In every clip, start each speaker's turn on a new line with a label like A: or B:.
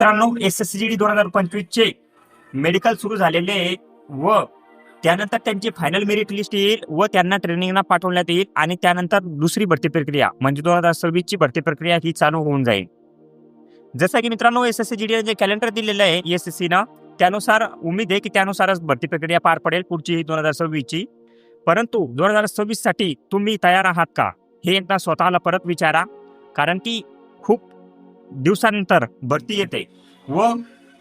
A: मित्रांनो S S C D दोन हजार पंचवीस चे मेडिकल सुरू झालेले आहे व त्यानंतर त्यांची फायनल मेरिट लिस्ट येईल व त्यांना ट्रेनिंगला पाठवण्यात येईल आणि त्यानंतर दुसरी भरती प्रक्रिया म्हणजे दोन हजार सव्वीस ची भरती प्रक्रिया ही चालू होऊन जाईल. जसं की मित्रांनो S S C G D जे कॅलेंडर दिलेलं आहे एस एस सीनं त्यानुसार उमेद आहे की त्यानुसारच भरती प्रक्रिया पार पडेल पुढची दोन हजार सव्वीसची. परंतु दोन हजार सव्वीससाठी तुम्ही तयार आहात का? हे एकदा स्वतःला परत विचारा कारण की खूप दिवसानंतर भरती येते व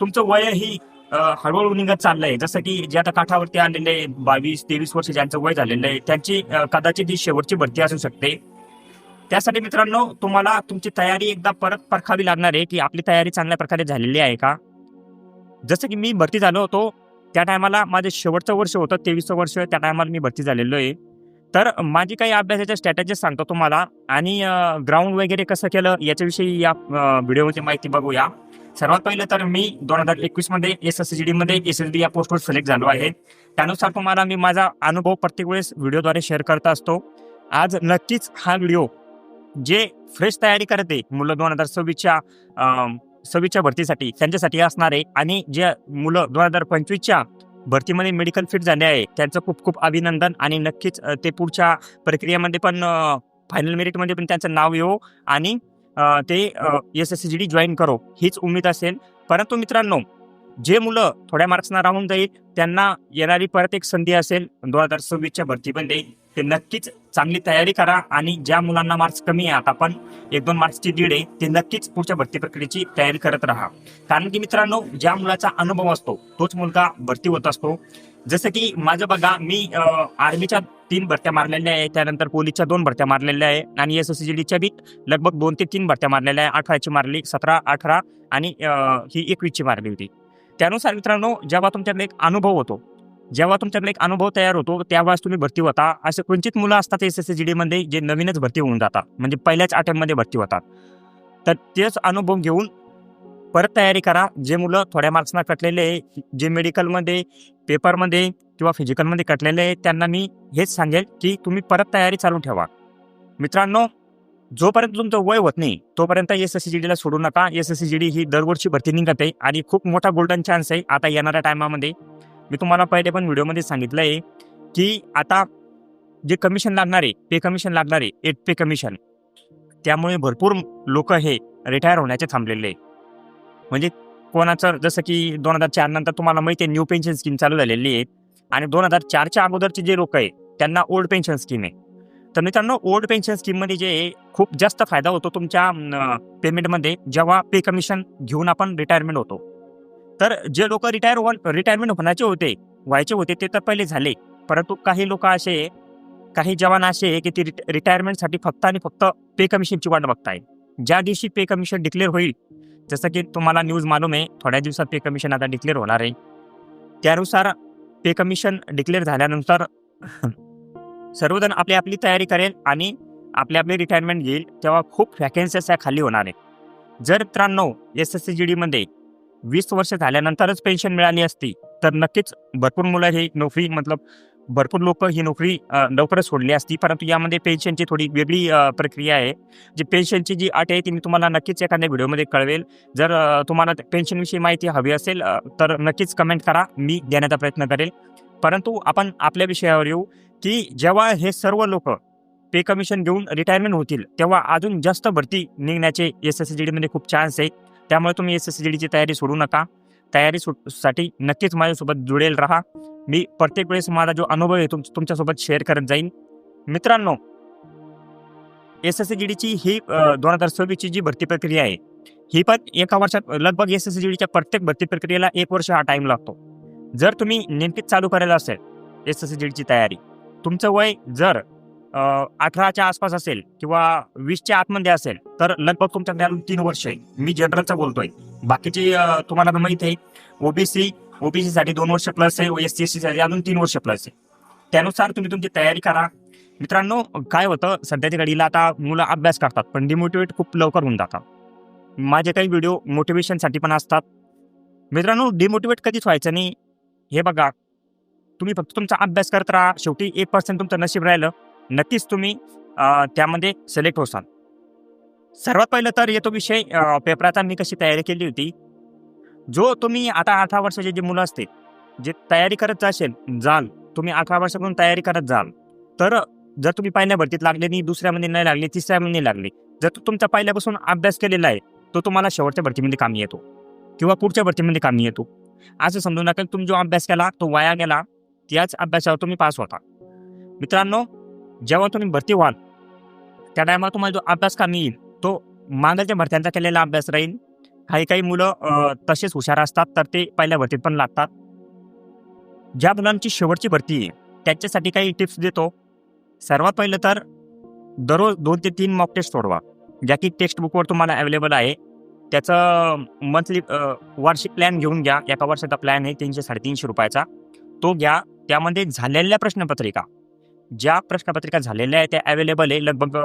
A: तुमचं वय ही हळूहळू निघत चाललंय. जसं की जे आता काठावरती आलेले बावीस तेवीस वर्ष ज्यांचं वय झालेलं आहे त्यांची कदाचित ही शेवटची भरती असू शकते. त्यासाठी मित्रांनो तुम्हाला तुमची तयारी एकदा परत परखावी लागणार आहे की आपली तयारी चांगल्या प्रकारे झालेली आहे का? जसं की मी भरती झालो होतो त्या टायमाला माझं शेवटचं वर्ष होतं तेवीसचं वर्ष त्या टायमाला मी भरती झालेलो आहे. तर माझी काही अभ्यासाच्या स्ट्रॅटेजीज सांगतो तुम्हाला. आणि ग्राउंड वगैरे कसं केलं याच्याविषयी या अ, व्हिडिओमध्ये माहिती बघूया. सर्वात पहिलं तर मी दोन हजार एकवीसमध्ये एस एस सी डी मध्ये एस एस डी या पोस्टवर सिलेक्ट झालो आहे. त्यानुसार तुम्हाला मी माझा अनुभव प्रत्येक वेळेस व्हिडिओद्वारे शेअर करत असतो. आज नक्कीच हा व्हिडिओ जे फ्रेश तयारी करते मुलं दोन हजार सव्वीसच्या सव्वीसच्या भरतीसाठी त्यांच्यासाठी असणार आहे. आणि जे मुलं दोन हजार पंचवीसच्या भरतीमध्ये मेडिकल फिट झाले आहे. त्यांचं खूप खूप अभिनंदन आणि नक्कीच ते पुढच्या प्रक्रियेमध्ये पण फायनल मेरिटमध्ये पण त्यांचं नाव येऊ आणि ते S S C G D join करो. हीच उमेद असेल. परंतु मित्रांनो जे मुलं थोड्या मार्क्सना राहून जाईल त्यांना येणारी परत एक संधी असेल दोन हजार सव्वीसच्या भरती पण देईल ते नक्कीच चांगली तयारी करा आणि ज्या मुलांना मार्क्स कमी आहे आता पण एक दोन मार्क्सची दीड आहे ते नक्कीच पुढच्या भरती प्रक्रियेची तयारी करत राहा. कारण की मित्रांनो ज्या मुलाचा अनुभव असतो तोच मुलगा भरती होत असतो. जसं की माझं बघा मी आर्मीच्या तीन भरत्या मारलेल्या आहे त्यानंतर पोलीसच्या दोन भरत्या मारलेल्या आहे आणि एस एस डीच्या बी लगभग दोन ते तीन भरत्या मारलेल्या आहे. अठराची मारली सतरा अठरा आणि ही एकवीसची मारली होती. त्यानुसार मित्रांनो जेव्हा तुमच्याकडे एक अनुभव होतो जेव्हा तुमच्याकडे एक अनुभव तयार होतो त्यावेळेस तुम्ही भरती होता. असे क्वचित मुलं असतात एस एस सी डी मध्ये जे नवीनच भरती होऊन जातात. म्हणजे पहिल्याच अटेम्प्टमध्ये भरती होतात. तर तेच अनुभव घेऊन परत तयारी करा. जे मुलं थोड्या मार्क्सना कटलेले आहे, जे मेडिकलमध्ये पेपरमध्ये किंवा फिजिकलमध्ये कटलेले आहे त्यांना मी हेच सांगेल की तुम्ही परत तयारी चालू ठेवा. मित्रांनो जोपर्यंत तुमचं वय होत नाही तोपर्यंत एस एस सी जी डीला सोडू नका. S S C G D ही दरवर्षी भरती निघत आहे आणि खूप मोठा गोल्डन चान्स आहे आता येणाऱ्या टायमामध्ये मी तुम्हाला पहिले पण व्हिडिओमध्ये सांगितलं आहे की आता जे कमिशन लागणार आहे पे कमिशन लागणार आहे एट पे कमिशन त्यामुळे भरपूर लोक हे रिटायर होण्याचे थांबलेले आहे म्हणजे कोणाचं जसं की दोन हजार चार नंतर तुम्हाला माहिती आहे न्यू पेन्शन स्कीम चालू झालेली आहे. आणि दोन हजार चारच्या अगोदरचे जे लोक आहे त्यांना ओल्ड पेन्शन स्कीम आहे. तर मित्रांनो ओल्ड पेन्शन स्कीममध्ये जे खूप जास्त फायदा होतो तुमच्या पेमेंटमध्ये जेव्हा पे कमिशन घेऊन आपण रिटायरमेंट होतो. तर जे लोक रिटायर रिटायरमेंट होण्याचे होते व्हायचे होते ते तर पहिले झाले. परंतु काही लोक असे काही जवान असे की ते रिटायरमेंटसाठी फक्त आणि फक्त पे कमिशनची वाट बघताय ज्या दिवशी पे कमिशन डिक्लेअर होईल जसं की तुम्हाला न्यूज मालूम आहे थोड्या दिवसात पे कमिशन आता डिक्लेअर होणार आहे. त्यानुसार पे कमिशन डिक्लेअर झाल्यानंतर सर्वजण आपली आपली तयारी करेल आणि आपली आपली रिटायरमेंट घेईल तेव्हा खूप व्हॅकन्सीज या खाली होणार आहे जर त्र्याण्णव एस एस सी जी डीमध्ये वीस वर्ष झाल्यानंतरच पेन्शन मिळाली असती तर नक्कीच भरपूर मुलं ही नोकरी मतलब भरपूर लोक ही नोकरी लवकरच सोडली असती परंतु यामध्ये पेन्शनची थोडी वेगळी प्रक्रिया आहे. जी पेन्शनची जी अट आहे ती मी तुम्हाला नक्कीच एखाद्या व्हिडिओमध्ये कळवेल. जर तुम्हाला पेन्शनविषयी माहिती हवी असेल तर नक्कीच कमेंट करा मी देण्याचा प्रयत्न करेल. परंतु आपण आपल्या विषयावर येऊ. की जेव्हा हे सर्व लोक पे कमिशन घेऊन रिटायरमेंट होतील तेव्हा अजून जास्त भरती निघण्याचे एस एस सी जी डीमध्ये खूप चान्स आहे. त्यामुळे तुम्ही एस एस सी जी डीची तयारी सोडू नका. तयारी साठी नक्कीच माझ्यासोबत जुळेल राहा. मी प्रत्येक वेळेस माझा जो अनुभव आहे तुम तुमच्यासोबत शेअर करत जाईन. मित्रांनो एस एस सी जी डीची ही दोन हजार सव्वीसची जी भरती प्रक्रिया आहे ही पण एका वर्षात लगभग एस एस सी जी डीच्या प्रत्येक भरती प्रक्रियेला एक वर्ष हा टाइम लागतो. जर तुम्ही नेमकीच चालू करायला असेल एस एस सी जी डीची तयारी तुमचं वय जर अठराच्या आसपास असेल किंवा वीसच्या आतमध्ये असेल तर लगभग तुमच्या ज्ञान तीन वर्ष आहे. मी जनरलचा बोलतोय. बाकीचे तुम्हाला माहीत आहे ओबीसी ओबीसी साठी दोन वर्ष प्लस आहे एस एस सी साठी अजून तीन वर्ष प्लस आहे. त्यानुसार तुम्ही तुमची तयारी करा. मित्रांनो काय होतं सध्याच्या घडीला आता मुलं अभ्यास करतात पण डिमोटिवेट खूप लवकर होऊन जातात. माझे काही व्हिडिओ मोटिवेशनसाठी पण असतात. मित्रांनो डिमोटिवेट कधीच व्हायचं नाही. हे बघा तुम्ही फक्त तुमचा अभ्यास करत राहा. शेवटी एक पर्सेंट तुमचं नशीब राहिलं. नक्कीच तुम्ही त्यामध्ये सिलेक्ट होसाल. सर्वात पहिलं तर येतो विषय पेपराचा मी कशी तयारी केली होती. जो तुम्ही आता अठरा वर्षाचे जे मुलं असते जे तयारी करत जाशील जाल. तुम्ही अठरा वर्षापासून तयारी करत जाल. तर जर तुम्ही पहिल्या भरतीत लागले नाही दुसऱ्यामध्ये नाही लागले तिसऱ्यामध्ये नाही लागले जर तो तुमचा पहिल्यापासून अभ्यास केलेला आहे तो तुम्हाला शेवटच्या भरतीमध्ये कामी येतो. किंवा पुढच्या भरतीमध्ये कामी येतो. असं समजून नका तुम्ही जो अभ्यास केला तो वाया गेला त्याच अभ्यासावर तुम्ही पास होता. मित्रांनो जेव्हा तुम्ही भरती व्हाल त्या टायमाला तुम्हाला जो अभ्यास कमी येईल तो मागच्या भरत्यांचा केलेला अभ्यास राहील. काही काही मुलं तसेच हुशार असतात तर ते पहिल्या भरतीत पण लागतात. ज्या मुलांची शेवटची भरती आहे त्याच्यासाठी काही टिप्स देतो. सर्वात पहिलं तर दररोज दोन ते तीन मॉक टेस्ट सोडवा ज्या की टेक्स्ट बुकवर तुम्हाला अवेलेबल आहे. त्याचं मंथली वार्षिक प्लॅन घेऊन घ्या. एका वर्षाचा प्लॅन आहे तीनशे साडेतीनशे रुपयाचा. तो घ्या. त्यामध्ये झालेल्या प्रश्नपत्रिका. ज्या प्रश्नपत्रिका झालेल्या आहेत त्या अवेलेबल आहे. लगभग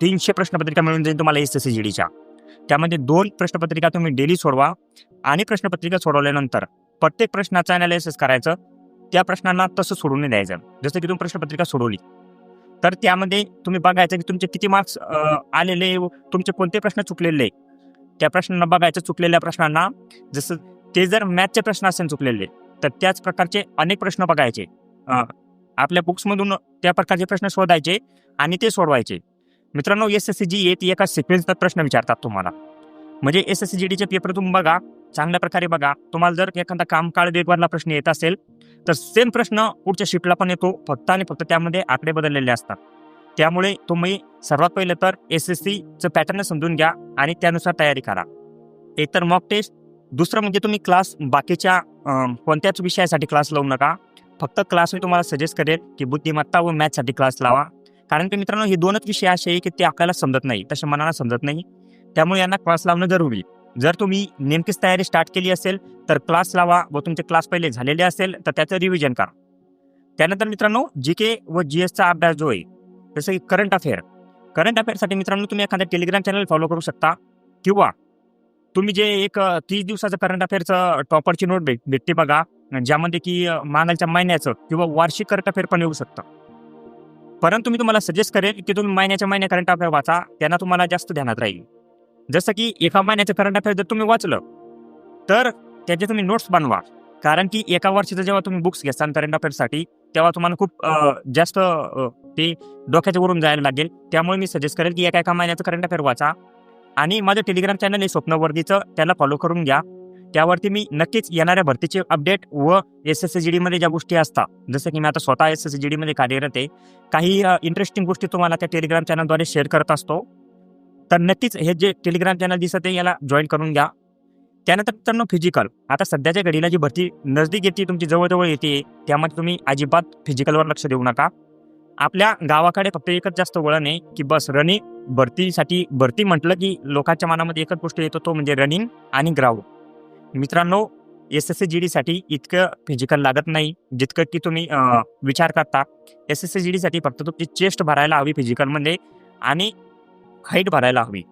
A: तीनशे प्रश्नपत्रिका मिळून जाईल तुम्हाला एस एस सी जी डीच्या त्यामध्ये दोन प्रश्नपत्रिका तुम्ही डेली सोडवा आणि प्रश्नपत्रिका सोडवल्यानंतर प्रत्येक प्रश्नाचं अनालिसिस करायचं. त्या प्रश्नांना तसं सोडून द्यायचं. जसं की तुम्ही प्रश्नपत्रिका सोडवली. तर त्यामध्ये तुम्ही बघायचं की तुमचे किती मार्क्स आलेले तुमचे कोणते प्रश्न चुकलेले त्या प्रश्नांना बघायचं चुकलेल्या प्रश्नांना जसं ते जर मॅथचे प्रश्न असेल चुकलेले तर त्याच प्रकारचे अनेक प्रश्न बघायचे. आपल्या बुक्समधून त्या प्रकारचे प्रश्न शोधायचे आणि ते सोडवायचे. मित्रांनो एस एस सी जी येत एका सिक्वेन्सचा प्रश्न विचारतात तुम्हाला. म्हणजे एस एस सी जी डीचे पेपर तुम्ही बघा चांगल्या प्रकारे बघा. तुम्हाला जर एखादा कामकाळ वेगवारला प्रश्न येत असेल तर सेम प्रश्न पुढच्या शिफ्टला पण येतो. फक्त आणि फक्त त्यामध्ये आकडे बदललेले असतात. त्यामुळे तुम्ही सर्वात पहिलं तर एस एस सीचं पॅटर्न समजून घ्या आणि त्यानुसार तयारी करा. एक तर मॉक टेस्ट दुसरं म्हणजे तुम्ही क्लास बाकीच्या कोणत्याच विषयासाठी क्लास लावू नका. फक्त क्लास मी तुम्हाला सजेस्ट करेल की बुद्धिमत्ता व मॅथ्ससाठी क्लास लावा. कारण की मित्रांनो हे दोनच विषय असे आहे की ते आपल्याला समजत नाही. तसे मनाला समजत नाही. त्यामुळे यांना क्लास लावणं जरुरी. जर तुम्ही नेमकीच तयारी स्टार्ट केली असेल तर क्लास लावा व तुमचे क्लास पहिले झालेले असेल तर त्याचं रिव्हिजन करा. त्यानंतर मित्रांनो जी के व जी एसचा अभ्यास जो आहे जसं की करंट अफेअर करंट अफेअरसाठी मित्रांनो तुम्ही एखादा टेलिग्राम चॅनल फॉलो करू शकता. किंवा तुम्ही जे एक तीस दिवसाचं करंट अफेअरचं टॉपरची नोट भेट भेटते बघा. ज्यामध्ये की अ, महिन्याचं किंवा वार्षिक करंट अफेअर पण येऊ शकतं. परंतु मी तुम्हाला सजेस्ट करेल की तुम्ही महिन्याच्या महिन्या करंट अफेअर वाचा त्यांना तुम्हाला जास्त ध्यानात राहील. जसं की एका महिन्याचं करंट अफेअर जर तुम्ही वाचलं तर त्याचे तुम्ही नोट्स बनवा. कारण की एका वर्षाचं जेव्हा तुम्ही बुक्स घेसान करंट अफेअरसाठी तेव्हा तुम्हाला खूप जास्त ते डोक्याच्या वरून जायला लागेल. त्यामुळे मी सजेस्ट करेल की एका एका महिन्याचं करंट अफेअर वाचा. आणि माझं टेलिग्राम चॅनल आहे स्वप्नवर्धीचं त्याला फॉलो करून घ्या. त्यावरती मी नक्कीच येणाऱ्या भरतीचे अपडेट व एस एस जी डीमध्ये ज्या गोष्टी असतात जसं की मी आता स्वतः एस एस जी डीमध्ये कार्यरत आहे काही इंटरेस्टिंग गोष्टी तुम्हाला त्या टेलिग्राम चॅनलद्वारे शेअर करत असतो. तर नक्कीच हे जे टेलिग्राम चॅनल दिसत आहे याला जॉईन करून घ्या. त्यानंतर मित्रांनो फिजिकल आता सध्याच्या घडीला जी भरती नजदीक येते तुमची जवळजवळ येते त्यामध्ये तुम्ही अजिबात फिजिकलवर लक्ष देऊ नका. आपल्या गावाकडे फक्त एकच जास्त वळण आहे की बस रनिंग भरतीसाठी भरती म्हटलं की लोकांच्या मनामध्ये एकच गोष्ट येतो तो म्हणजे रनिंग आणि ग्राउंड. मित्रांनो एस एस सी जी डीसाठी इतकं फिजिकल लागत नाही जितकं की तुम्ही विचार करता एस एस सी जी डीसाठी फक्त तुमची चेस्ट भरायला हवी फिजिकलमध्ये आणि हाईट भरायला हवी.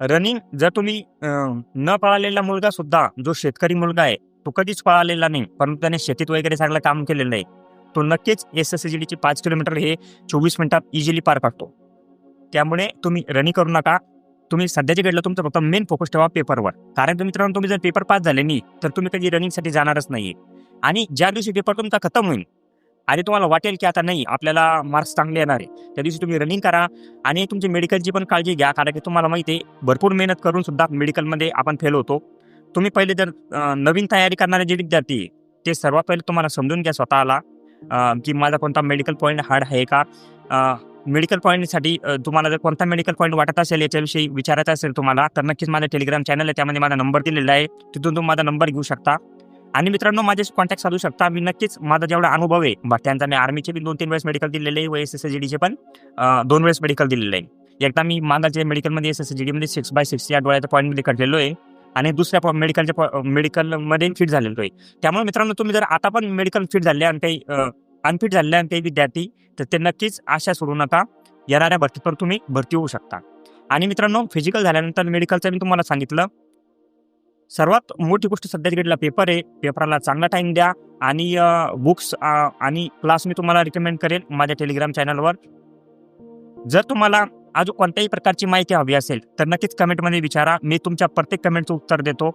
A: रनिंग जर तुम्ही न पळालेला मुलगा सुद्धा जो शेतकरी मुलगा आहे तो कधीच पळालेला नाही परंतु त्याने शेतीत वगैरे चांगलं काम केलेलं आहे तो नक्कीच एस एस सी जी डीची पाच किलोमीटर हे चोवीस मिनिटात इझिली पार पाडतो. त्यामुळे तुम्ही रनिंग करू नका. तुम्ही सध्याच्या घडलं तुमचं फक्त मेन फोकस ठेवा पेपरवर कारण तुम्ही मित्रांनो तुम्ही जर पेपर पास झाले नाही तर तुम्ही कधी रनिंगसाठी जाणारच नाही आणि ज्या दिवशी पेपर तुमचा खतम होईल आणि तुम्हाला वाटेल की आता नाही आपल्याला मार्क्स चांगले येणार आहे त्या दिवशी तुम्ही रनिंग करा आणि तुमची मेडिकलची पण काळजी घ्या कारण की तुम्हाला माहिती आहे भरपूर मेहनत करून सुद्धा मेडिकलमध्ये आपण फेल होतो. तुम्ही पहिले जर नवीन तयारी करणारे जे विद्यार्थी ते सर्वात पहिले तुम्हाला समजून घ्या स्वतःला. की माझा कोणता मेडिकल पॉईंट हार्ड आहे का? मेडिकल पॉईंटसाठी तुम्हाला जर कोणता मेडिकल पॉईंट वाटत असेल याच्याविषयी विचारायचं असेल तुम्हाला तर नक्कीच माझा टेलिग्राम चॅनल आहे त्यामध्ये माझा नंबर दिलेला आहे. तिथून तुम्ही माझा नंबर घेऊ शकता. आणि मित्रांनो माझे कॉन्टॅक्ट साधू शकता. मी नक्कीच माझा जेवढा अनुभव आहे त्यांचा मी आर्मीचे बी दोन तीन वेळेस मेडिकल दिलेले आहे व एस एस जी डीचे पण दोन वेळेस मेडिकल दिलेलं आहे. एकदा मी मागाचे मेडिकलमध्ये एस एस जी डीमध्ये सिक्स बाय सिक्स या डोळ्याच्या पॉईंटमध्ये काढलेलो आहे. आणि दुसऱ्या मेडिकलच्या मेडिकलमध्ये फिट झालेलो आहे. त्यामुळे मित्रांनो तुम्ही जर आता पण मेडिकल फिट झाले आणि काही अनफिट झालेले आणि काही विद्यार्थी तर ते नक्कीच आशा सोडू नका. येणाऱ्या भरतीत पण तुम्ही भरती होऊ शकता. आणि मित्रांनो फिजिकल झाल्यानंतर मेडिकलचं मी तुम्हाला सांगितलं. सर्वात मोठी गोष्ट सध्या घडीला पेपर आहे. पेपरला चांगला टाईम द्या आणि बुक्स आणि क्लास मी तुम्हाला रिकमेंड करेन माझ्या टेलिग्राम चॅनलवर जर तुम्हाला अजून कोणत्याही प्रकारची माहिती हवी असेल तर नक्कीच कमेंटमध्ये विचारा. मी तुमच्या प्रत्येक कमेंटचं उत्तर देतो.